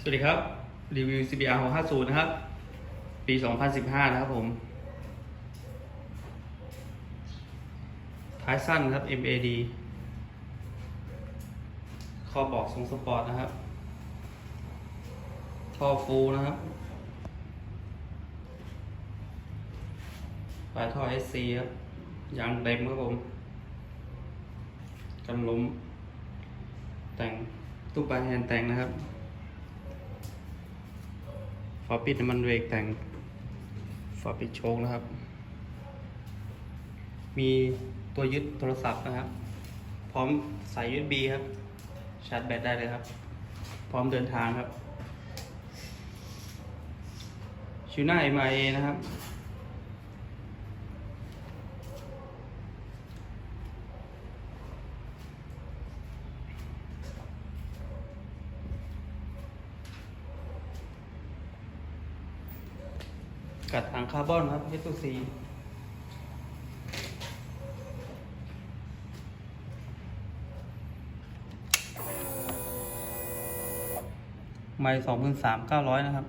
สวัสดีครับ รีวิว CBR 650 นะครับ ปี 2015 นะครับผม ท้ายสั้นครับ MAD ข้อบอกทรงสปอร์ตนะครับ ท่อฟูนะครับปลายท่อ SC ครับยางเต็มครับผมกันล้มแต่งตู้ปลายแฮนแต่งนะครับ ฝาปิดน้ำมันเบรกแต่งฝาปิดโชคนะครับ มีตัวยึดโทรศัพท์นะครับ พร้อมสาย USB ครับ ชาร์จแบตได้เลยครับ พร้อมเดินทางครับชิวหน้า MIA นะครับ กัดถังคาร์บอนครับ H2C ไม่สองพันสามเก้าร้อยนะครับ